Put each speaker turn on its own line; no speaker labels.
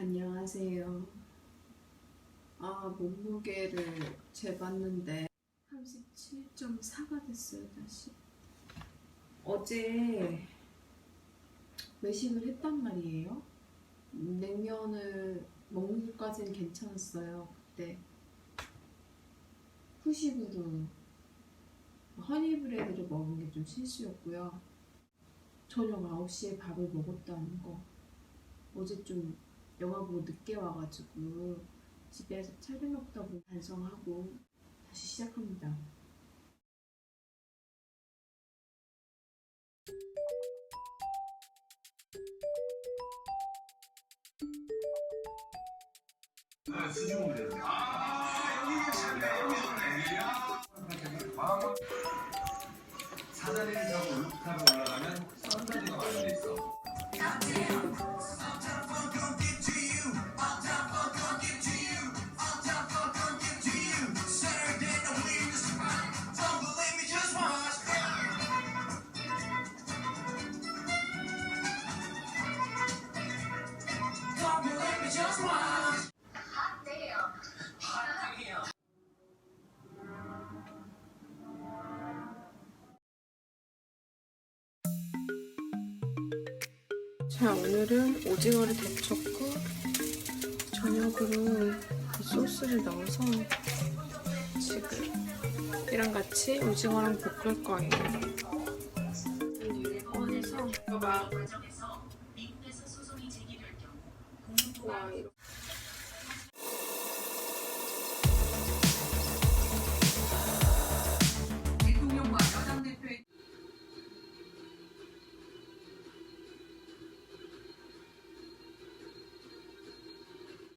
안녕하세요. 아, 몸무게를 재봤는데 37.4가 됐어요, 다시. 어제 외식을 했단 말이에요. 냉면을 먹는 것까지는 괜찮았어요. 그때 후식으로 허니브레드를 먹은 게 좀 실수였고요. 저녁 9시에 밥을 먹었다는 거. 어제 좀 영화 보고 늦게 와가지고 집에서 차려 먹다고 반성하고 다시 시작합니다.
사다리를 타고 루프탑에 올라가면 선다리가 마련
자, 오늘은 오징어를 데쳤고 저녁으로 이 소스를 넣어서 지금 이랑 같이 오징어랑 볶을 거예요. 꺼내서. 와, 이렇게.